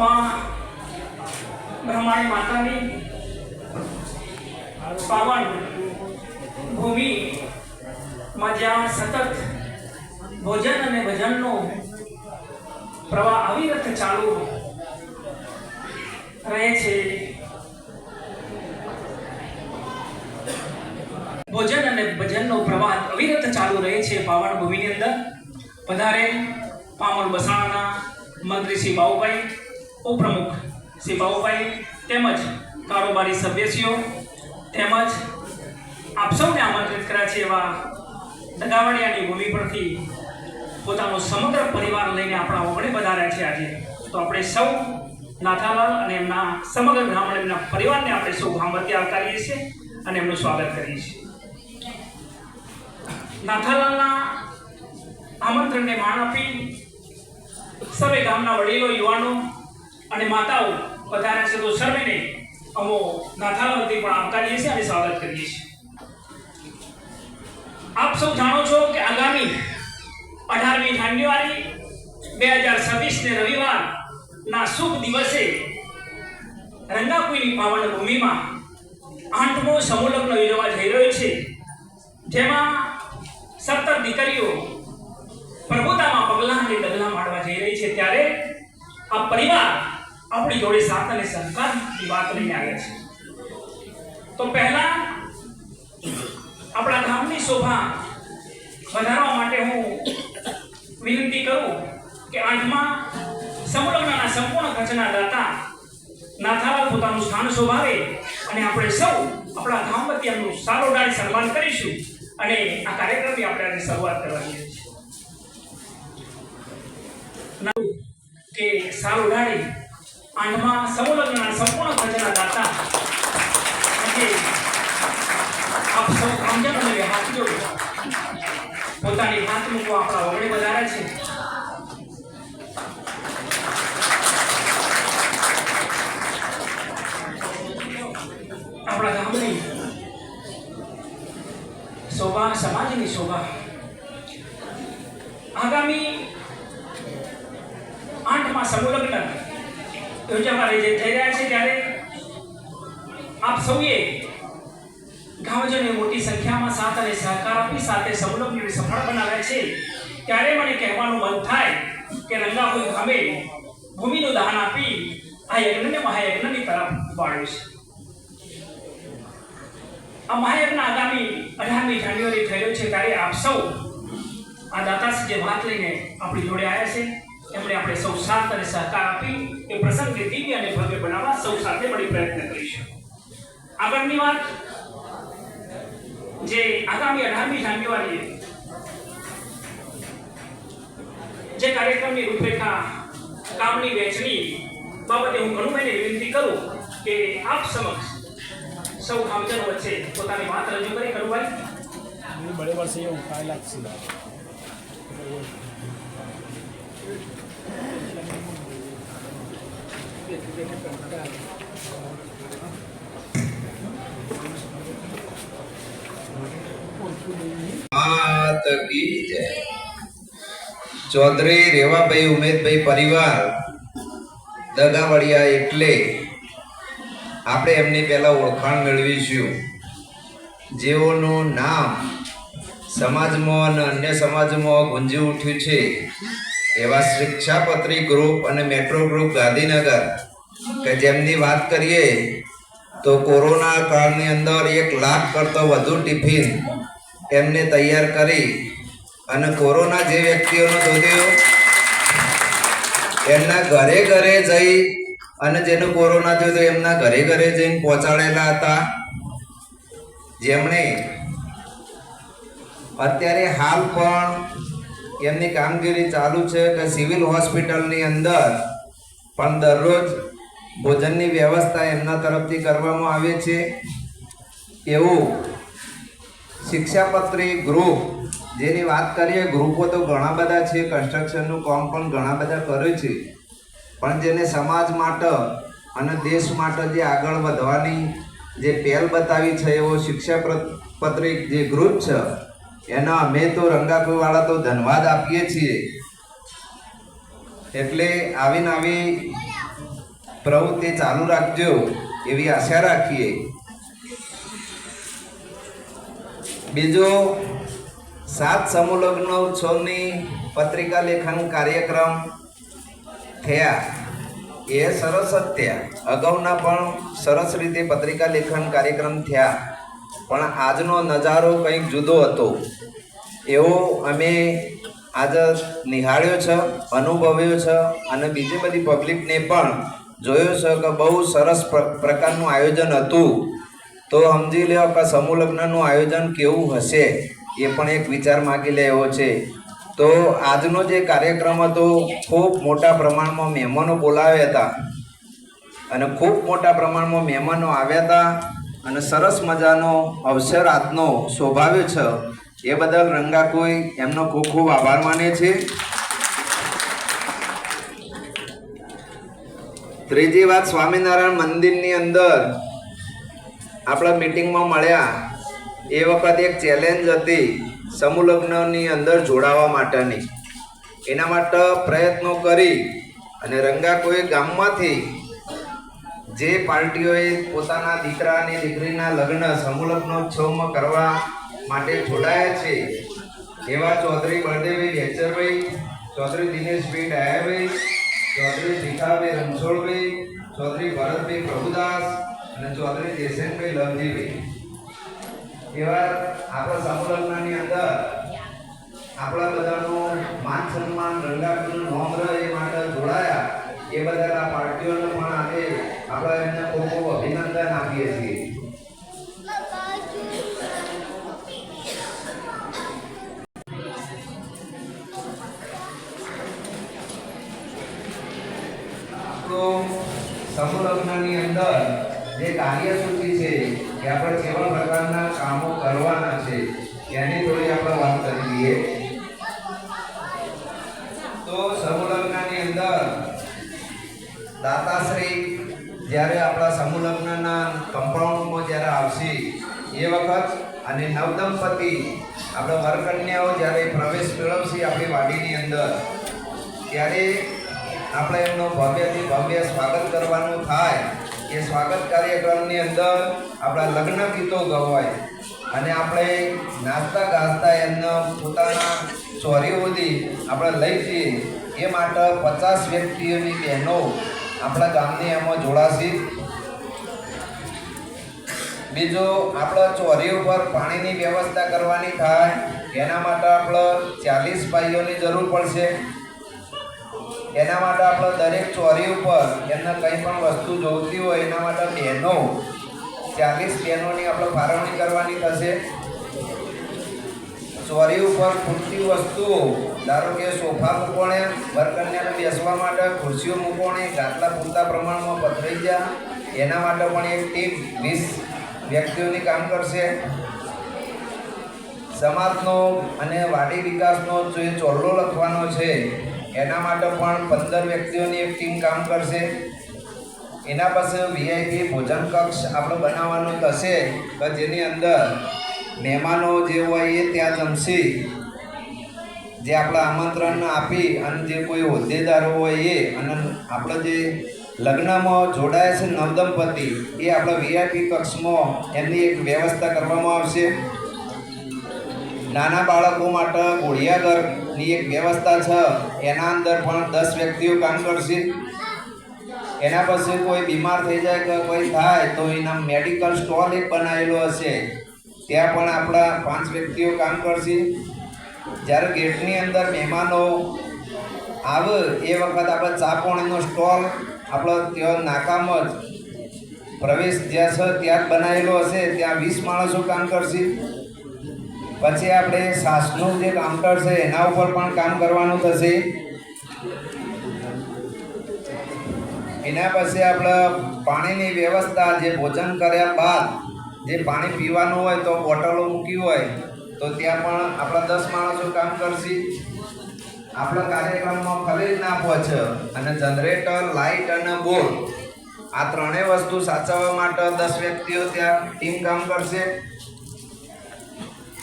માં બ્રહ્માણી માતાની પાવન ભૂમિ માં જ્યાં સતત ભોજન અને ભજનનો પ્રવાહ અવિરત ચાલુ રહે છે. ભોજન અને ભજનનો પ્રવાહ અવિરત ચાલુ રહે છે પાવન ભૂમિની અંદર. વધારે પાવન બસાણાના મંત્રી શ્રી બાબુભાઈ ઉપપ્રમુખ શ્રી તેમજ કારોબારી સભ્યશ્રીઓ તેમજ આપ સૌને આમંત્રિત કર્યા છે એવા દગાવડિયાની ભૂમિ પરથી પોતાનો સમગ્ર પરિવાર લઈને આપણા ઓગણે વધાર્યા છે આજે. તો આપણે સૌ નાથાલાલ અને એમના સમગ્ર બ્રાહ્મણના પરિવારને આપણે સૌ ભામવતી આવકારીએ છીએ અને એમનું સ્વાગત કરીએ છીએ. નાથાલાલના આમંત્રણને માન આપી સર્વે ગામના વડીલો, યુવાનો અને માતાઓ પધારે છે તો સર્વેને અમો નાથાલાલથી પણ આવકારીએ છીએ અને સ્વાગત કરીએ છીએ. આપ સૌ જાણો છો કે આગામી અઢારમી જાન્યુઆરી બે હજાર છવ્વીસને રવિવારના શુભ દિવસે રંગાકુઈની પાવન ભૂમિમાં આઠમો સમૂહલગ્ન યોજવા જઈ રહ્યો છે. જેમાં સત્તર દીકરીઓ પ્રભુતામાં પગલાં અને ડગલાં માંડવા જઈ રહી છે. ત્યારે આ પરિવાર આપણી જોડે સાથ અને સહકારની વાત લઈને આવ્યા છે. તો પહેલા આપણા ગામની શોભા વધારવા માટે હું વિનંતી કરું કે આઠમા સંલગ્નના સંપૂર્ણ ખર્ચના દાતા નાથાલાલ પોતાનું સ્થાન શોભાવે અને આપણે સૌ આપણા ગામ વતી એમનું સારો ઉડાડી સન્માન કરીશું અને આ કાર્યક્રમની આપણે આજે શરૂઆત કરવાની છે. કે સારું ઉડાડી આઠમા સંલગ્ન સંપૂર્ણ ખર્ચના દાતા. આપ સૌ સમજણ અને હાથ જોડો. પોતાની હાથ મૂકવા આપણા વગડે વધારે છે. આપણા ગામની શોભા, સમાજની શોભા. આગામી આઠમાં સમૂહલગ્ન જે થઈ રહ્યા છે ત્યારે આપ સૌએ ગામજનોએ મોટી સંખ્યામાં સાથ અને સહકાર આપી, સાથે સંલગ્નને સફળ બનાવ્યા છે. ત્યારે મને કહેવાનું મન થાય કે રંગાભાઈ ગામે ભૂમિનું દાન આપી આ યજ્ઞને મહાયજ્ઞની તરફ વાળ્યું છે. આ મહાયજ્ઞ આગામી અઢારમી જાન્યુઆરી થયેલો છે, ત્યારે આપ સૌ આ દાતાશ્રી જે વાત લઈને આપણી જોડે આવ્યા છે. એમણે આપણે સૌ સાથ અને સહકાર આપી એ પ્રસંગને દિવ્ય અને ભવ્ય બનાવવા સૌ સાથે મળી પ્રયત્ન કરીશું. આગળની વાત, જે આગામી અઢારમી જાન્યુઆરીએ જે કાર્યક્રમની રૂપરેખા કામની વહેંચણી બાબતે હું ઘણુભાઈને વિનંતી કરું કે આપ સમક્ષ સૌ કામજનો વચ્ચે પોતાની વાત રજૂ કરી કરવાની બરાબર છે એવું કાંઈ લાગશે ચૌધરી રેવાભાઈ ઉમેદભાઈ પરિવાર દગાવડિયા એટલે આપણે એમની પહેલા ઓળખાણ મેળવીશું. જેઓનું નામ સમાજમાં અને અન્ય સમાજમાં ગુંજી ઉઠ્યું છે, એવા શિક્ષાપત્રી ગ્રુપ અને મેટ્રો ગ્રુપ ગાંધીનગર કે જેમની વાત કરીએ, તો કોરોના કાળની અંદર એક લાખ કરતો વધુ ટિફિન એમને તૈયાર કરી અને કોરોના જે વ્યક્તિઓનો શોધ્યો, એમના ઘરે ઘરે જઈ અને જેનો કોરોના થયો તો એમના ઘરે ઘરે જઈને પહોંચાડેલા હતા. જેમણે અત્યારે હાલ પણ એમની કામગીરી ચાલુ છે કે સિવિલ હોસ્પિટલની અંદર પણ દરરોજ ભોજનની વ્યવસ્થા એમના તરફથી કરવામાં આવે છે. એવું શિક્ષાપત્રી ગ્રુપ, જેની વાત કરીએ, ગ્રુપો તો ઘણા બધા છે કન્સ્ટ્રક્શનનું કામ પણ ઘણા બધા કરે છે. પણ જેને સમાજ માટે અને દેશ માટે જે આગળ વધવાની જે પહેલ બતાવી છે, એવો શિક્ષા પત્રિક જે ગ્રુપ છે, એના અમે તો રંગાપુરવાળા તો ધન્યવાદ આપીએ છીએ. એટલે આવીને આવી પ્રવૃત્તિ ચાલુ રાખજો એવી આશા રાખીએ. બીજો, સાત સમૂહ લગ્ન ઉત્સવની પત્રિકા લેખન કાર્યક્રમ થયા. એ સરસ જ થયા. અગાઉના પણ સરસ રીતે પત્રિકા લેખન કાર્યક્રમ થયા. પણ આજનો નજારો કંઈક જુદો હતો. એવો અમે આજે નિહાળ્યો છે, અનુભવ્યો છે અને બીજી બધી પબ્લિકને પણ જોયો છે કે બહુ સરસ પ્ર- પ્રકારનું આયોજન હતું. તો સમજી લો કે સમૂહ લગ્નનું આયોજન કેવું હશે એ પણ એક વિચાર માગી લે એવો છે. તો આજનો જે કાર્યક્રમ હતો, ખૂબ મોટા પ્રમાણમાં મહેમાનો બોલાવ્યા હતા. અને ખૂબ મોટા પ્રમાણમાં મહેમાનો આવ્યા હતા અને સરસ મજાનો અવસર આજનો શોભાવ્યો છે. એ બદલ રંગાકોઈ એમનો ખૂબ ખૂબ આભાર માને છે. ત્રીજી વાત સ્વામિનારાયણ મંદિરની અંદર આપણા મિટિંગમાં મળ્યા. એ વખત એક ચેલેન્જ હતી સમૂહ લગ્નની અંદર જોડાવા માટેની. એના માટે પ્રયત્નો કરી અને રંગાકોઈ ગામમાંથી જે પાર્ટીઓએ પોતાના દીકરા અને દીકરીના લગ્ન સમૂહ લગ્નોત્સવમાં કરવા માટે જોડાયા છે, એવા ચૌધરી બળદેવભાઈ બેચરભાઈ ચૌધરી દિનેશભાઈ ડાયાભાઈ ચૌધરી ભીખાભાઈ રણછોડભાઈ, ચૌધરી ભરતભાઈ પ્રભુદાસ અને ચૌધરી દેસેનભાઈ લવજીભાઈ. એવા આપણા સમૂહ અંદર આપણા બધાનું માન સન્માન રંગાપીનું નોમ રહે તો સમૂહ લગ્નની અંદર જે કાર્યસૂચિ છે કે આપણે કેવા પ્રકારના કામો કરવાના છે, એની થોડી આપણે વાત કરી લઈએ. તો સમૂહ લગ્નની અંદર દાતાશ્રી જ્યારે આપણા સમૂહ લગ્નના કમ્પાઉન્ડમાં જ્યારે આવશે, એ વખત અને નવદંપતિ આપણા વરકન્યાઓ જ્યારે પ્રવેશ મેળવશે આપણી વાડીની અંદર, ત્યારે આપણે એમનો ભવ્યથી ભવ્ય સ્વાગત કરવાનું થાય. એ સ્વાગત કાર્યક્રમની અંદર આપણા લગ્ન ગીતો ગવાય અને આપણે નાચતા ગાતા એમના પોતાના ચોરીઓથી આપણે લઈ જઈએ. એ માટે પચાસ વ્યક્તિઓની બહેનો આપણા ગામની એમાં જોડાશે. બીજો આપણે ચોરી ઉપર પાણીની વ્યવસ્થા કરવાની થાય. એના માટે આપણે ચાલીસ ભાઈઓની જરૂર પડશે. એના માટે આપણે દરેક ચોરી ઉપર એમને કંઈ પણ વસ્તુ જોઈતી હોય એના માટે બહેનો, ચાલીસ બહેનોની આપણે ફાળવણી કરવાની થશે. ચોરી ઉપર ખૂટતી વસ્તુઓ ધારો કે સોફા મૂકોણે વરકન્યાને બેસવા માટે ખુરશીઓ મૂકોણે ગાટલા પૂરતા પ્રમાણમાં પથરાઈ ગયા એના માટે પણ એક ટીમ વીસ વ્યક્તિઓની કામ કરશે. સમાજનો અને વાડી વિકાસનો જે ચોરડો લખવાનો છે એના માટે પણ પંદર વ્યક્તિઓની એક ટીમ કામ કરશે. એના પાસે વીઆઈપી ભોજન કક્ષ આપણે બનાવવાનું થશે કે જેની અંદર મહેમાનો જે હોય એ ત્યાં જમશે. જે આપણા આમંત્રણ આપી અને જે કોઈ હોદ્દેદારો હોય એ, અને આપણે જે લગ્નમાં જોડાય છે નવદંપતિ, એ આપણા વીઆઈપી કક્ષમાં એમની એક વ્યવસ્થા કરવામાં આવશે. નાના બાળકો માટે ઘોડિયાઘરની એક વ્યવસ્થા છે. એના અંદર પણ દસ વ્યક્તિઓ કામ કરશે. એના પછી કોઈ બીમાર થઈ જાય કે કોઈ થાય, તો એના મેડિકલ સ્ટોલ એક બનાવેલો હશે. ત્યાં પણ આપણા પાંચ વ્યક્તિઓ કામ કરશે. જ્યારે ગેટની અંદર મહેમાનો આવે, એ વખત આપણે ચા સ્ટોલ આપણો ત્યાં નાકામ જ પ્રવેશ જ્યાં છે ત્યાં જ બનાવેલો હશે. ત્યાં વીસ માણસો કામ કરશે. પછી આપણે સાસનું જે કાઉન્ટર છે, એના ઉપર પણ કામ કરવાનું થશે. એના પછી આપણે પાણીની વ્યવસ્થા, જે ભોજન કર્યા બાદ જે પાણી પીવાનું હોય તો બોટલો મૂકી હોય, તો ત્યાં પણ આપણા દસ માણસો કામ કરશે. આપણા કાર્યક્રમમાં ખરીદ ના પહોંચે અને જનરેટર લાઇટ અને બોર્ડ આ ત્રણેય વસ્તુ સાચવવા માટે દસ વ્યક્તિઓ ત્યાં ટીમ કામ કરશે.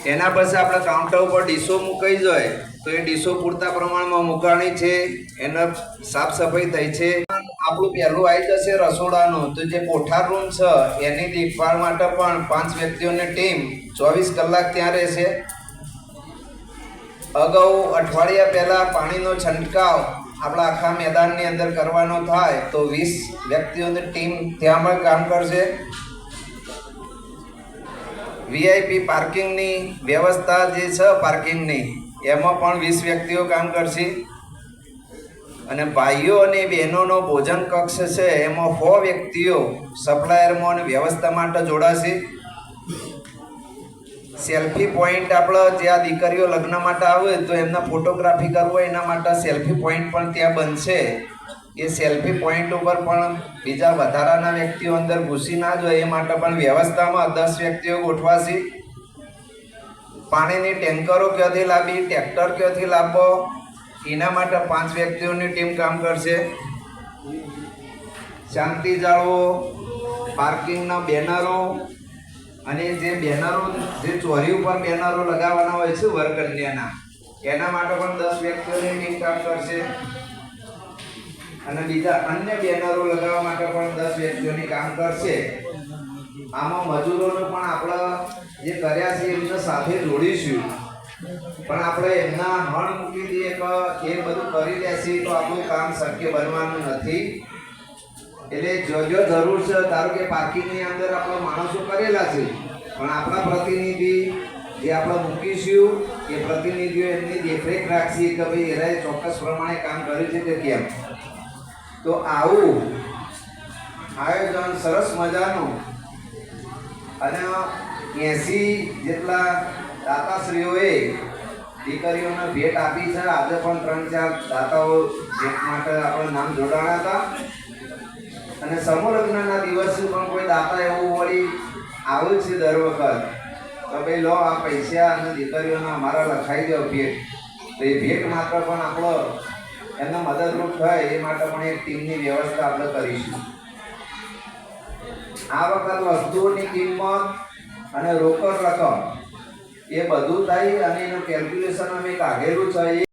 એના પછી આપણે કાઉન્ટર ઉપર ડીશો મુકાઈ જાય તો એ ડીશો પૂરતા પ્રમાણમાં મુકાણી છે, એનો સાફ સફાઈ થઈ છે. આપણું પહેલું આવી જશે રસોડાનું. તો જે કોઠાર રૂમ છે, એની દેખભાળ માટે પણ પાંચ વ્યક્તિઓની ટીમ ચોવીસ કલાક ત્યાં રહેશે. અગાઉ અઠવાડિયા પહેલાં પાણીનો છંટકાવ આપણા આખા મેદાનની અંદર કરવાનો થાય તો વીસ વ્યક્તિઓની ટીમ ત્યાં પણ કામ કરશે. વીઆઈપી પાર્કિંગની વ્યવસ્થા જે છે પાર્કિંગની એમાં પણ વીસ વ્યક્તિઓ કામ કરશે. અને ભાઈઓ અને બહેનોનો ભોજન કક્ષ છે, એમાં સો વ્યક્તિઓ સપ્લાયરમાં અને વ્યવસ્થા માટે જોડાશે. સેલ્ફી પોઈન્ટ આપણે જ્યાં દીકરીઓ લગ્ન માટે આવે તો એમના ફોટોગ્રાફી કરવો, એના માટે સેલ્ફી પોઈન્ટ પણ ત્યાં બનશે. એ સેલ્ફી પોઈન્ટ ઉપર પણ બીજા વધારાના વ્યક્તિઓ અંદર ઘૂસી ના જોઈએ એ માટે પણ વ્યવસ્થામાં દસ વ્યક્તિઓ ગોઠવાશે. પાણીની ટેન્કરો ક્યાંથી લાવી ટ્રેક્ટર ક્યાંથી લાવવો, એના માટે પાંચ વ્યક્તિઓની ટીમ કામ કરશે. શાંતિ જાળવો પાર્કિંગના બેનરો અને જે બેનરો, જે ચોરી ઉપર બેનરો લગાવવાના હોય છે વરકન્યાના એના. માટે પણ દસ વ્યક્તિઓની ટીમ કામ કરશે. અને બીજા અન્ય બેનરો લગાવવા માટે પણ દસ વ્યક્તિઓની કામ કરશે. આમાં મજૂરોને પણ આપણે જે કર્યા છે એમને સાથે જોડીશું. પણ આપણે એમના હણ મૂકી દઈએ કે એ બધું કરી લેશે તો આપણું કામ શક્ય બનવાનું નથી. એટલે જો જો જરૂર છે, ધારો કે પાર્કિંગની અંદર આપણે માણસો કરેલા છે, પણ આપણા પ્રતિનિધિ જે આપણે મૂકીશું, એ પ્રતિનિધિઓ એમની દેખરેખ રાખશે કે ભાઈ એરાએ ચોક્કસ પ્રમાણે કામ કર્યું છે કે કેમ? તો આવું આયોજન સરસ મજાનું. અને એસી જેટલા દાતાશ્રીઓએ દીકરીઓને ભેટ આપી છે. આજે પણ ત્રણ ચાર દાતાઓ ભેટ માટે આપણે નામ જોડાણા હતા. અને સમૂહ લગ્નના દિવસે પણ કોઈ દાતા એવું વળી આવે છે દર વખત, તો ભાઈ લો આ પૈસા અને દીકરીઓના અમારા લખાઈ દો ભેટ. તો એ ભેટ માત્ર પણ આપણો એમને મદદરૂપ થાય એ માટે પણ એક ટીમની વ્યવસ્થા આપણે કરીશું. આ વખત વસ્તુઓની કિંમત અને રોકડ રકમ એ બધું થાય અને એનું કેલ્ક્યુલેશન અમે કાઢેલું છે